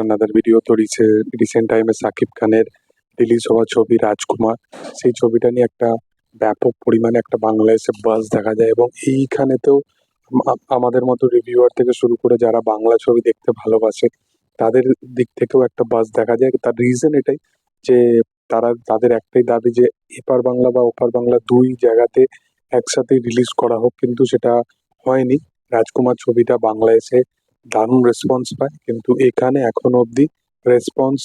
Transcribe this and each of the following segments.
Another video তো recent টাইমে সাকিব খানের রিলিজ হওয়া ছবি রাজকুমার। সেই ছবিটা নিয়ে একটা ব্যাপক পরিমাণে একটা বাংলাদেশে বাস দেখা যায় এবং এইখানেতেও আম- আমাদের মতো রিভিউয়ার থেকে শুরু করে যারা বাংলা ছবি দেখতে ভালোবাসে, তাদের দিক থেকেও একটা বাস দেখা যায়। তার রিজন এটাই যে তারা, তাদের একটাই দাবি যে এপার বাংলা বা ওপার বাংলা দুই জায়গাতে একসাথে রিলিজ করা হোক, কিন্তু সেটা হয়নি। রাজকুমার ছবিটা বাংলা এসে দারুণ রেসপন্স পায়। কিন্তু এখানে এখন অবধি রেসপন্স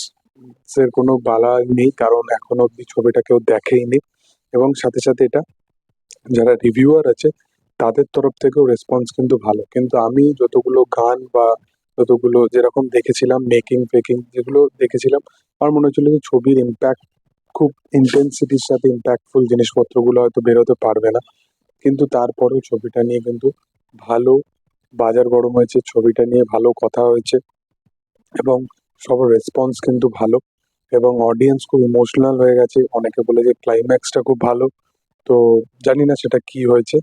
এর কোনো বালা নেই, কারণ এখনও অবধি ছবিটা কেউ দেখেইনি। এবং সাথে সাথে এটা যারা রিভিউয়ার আছে, তাদের তরফ থেকেও রেসপন্স কিন্তু ভালো। কিন্তু আমি যতগুলো গান বা যতগুলো যেরকম দেখেছিলাম মেকিং ফেকিং যেগুলো দেখেছিলাম, আমার মনে হচ্ছিল যে ছবির ইম্প্যাক্ট খুব ইন্টেন্সিটির সাথে ইম্প্যাক্টফুল জিনিসপত্রগুলো হয়তো বেরোতে পারবে না। কিন্তু তারপরেও ছবিটা নিয়ে কিন্তু ভালো বাজার গরম হয়েছে, ছবিটা নিয়ে ভালো কথা হয়েছে এবং সবার রেসপন্স কিন্তু ভালো এবং অডিয়েন্স খুব ইমোশনাল হয়ে গেছে। অনেকে বলে যে ক্লাইম্যাক্সটা খুব ভালো। তো জানি না সেটা কি হয়েছে।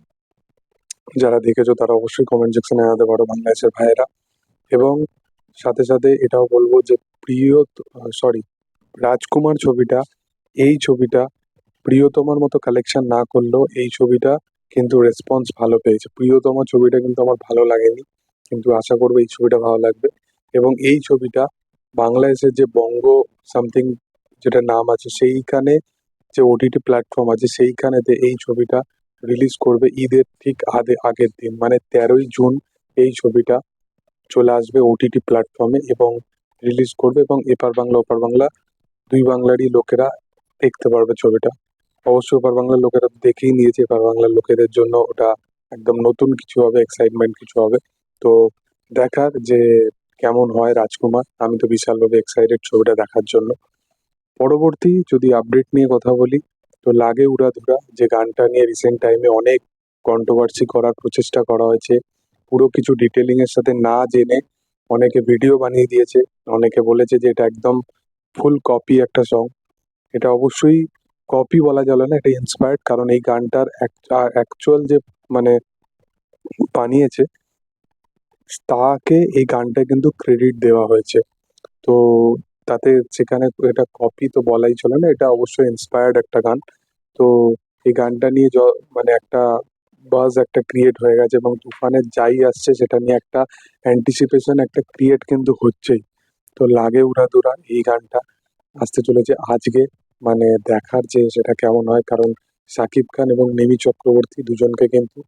যারা দেখেছ তারা অবশ্যই কমেন্ট সেকশনে জানাতে পারো বাংলাদেশের ভাইয়েরা। এবং সাথে সাথে এটাও বলব যে প্রিয় সরি রাজকুমার ছবিটা, এই ছবিটা প্রিয়তমার মতো কালেকশন না করলেও এই ছবিটা কিন্তু রেসপন্স ভালো পেয়েছে। প্রিয়তমা ছবিটা কিন্তু আমার ভালো লাগেনি, কিন্তু আশা করব এই ছবিটা ভালো লাগবে। এবং এই ছবিটা বাংলাদেশের যে বঙ্গ সামথিং যেটা নাম আছে, সেইখানে যে ওটিটি প্ল্যাটফর্ম আছে, সেইখানেতে এই ছবিটা রিলিজ করবে ঈদের ঠিক আগে আগের দিন। মানে তেরোই জুন এই ছবিটা চলে আসবে ওটিটি প্ল্যাটফর্মে এবং রিলিজ করবে এবং এপার বাংলা, ওপার বাংলা দুই বাংলারই লোকেরা দেখতে পারবে ছবিটা। অবশ্যই ওপার বাংলার লোকেরা দেখেই নিয়েছে, এপার বাংলার লোকেদের জন্য ওটা একদম নতুন কিছু হবে এক্সাইটমেন্ট কিছু হবে। তো দেখার যে কেমন হয় রাজকুমার, আমি তো বিশালভাবে এক্সাইটেড ছবিটা দেখার জন্য। পরবর্তী যদি আপডেট নিয়ে কথা বলি, তো লাগে উড়াধুরা, যে গানটা নিয়ে রিসেন্ট টাইমে অনেক কন্ট্রোভার্সি করার প্রচেষ্টা করা হয়েছে। পুরো কিছু ডিটেলিং এর সাথে না জেনে অনেকে ভিডিও বানিয়ে দিয়েছে, অনেকে বলেছে যে এটা একদম ফুল কপি একটা সং এটা অবশ্যই কপি বলা চলে না, এটা ইন্সপায়ার্ড কারণ এই গানটার অ্যাকচুয়াল যে মানে বানিয়েছে, তাকে এই গানটা কিন্তু ক্রেডিট দেওয়া হয়েছে। তো তাতে সেখানে এটা কপি তো বলাই চলে না, এটা অবশ্যই ইন্সপায়ার্ড একটা গান। তো এই গানটা নিয়ে মানে একটা বাজ একটা ক্রিয়েট হয়ে গেছে এবং তুফানের যাই আসছে সেটা নিয়ে একটা অ্যান্টিসিপেশন একটা ক্রিয়েট কিন্তু হচ্ছেই। তো লাগে উড়াদুরা, এই গানটা আসতে চলেছে আজকে। মানে দেখার যে সেটা কেমন হয়, কারণ শাকিব খান এবং মিমি চক্রবর্তী দুজনকে কিন্তু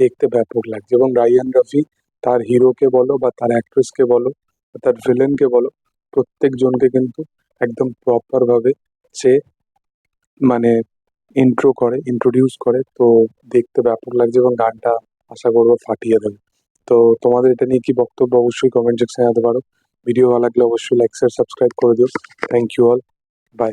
দেখতে ব্যাপক লাগছে এবং রাইয়ান রফি তার হিরোকে বলো বা তার অ্যাক্ট্রেসকে বলো বা তার ভিলেনকে বলো, প্রত্যেকজনকে কিন্তু একদম প্রপারভাবে সে মানে ইন্ট্রো করে ইন্ট্রোডিউস করে, তো দেখতে ব্যাপক লাগছে এবং গানটা আশা করব ফাটিয়ে দেবে। তো তোমাদের এটা নিয়ে কি বক্তব্য অবশ্যই কমেন্ট সেকশনে জানাতে পারো। ভিডিও ভালো লাগলে অবশ্যই লাইক শেয়ার সাবস্ক্রাইব করে দিও। Thank you all by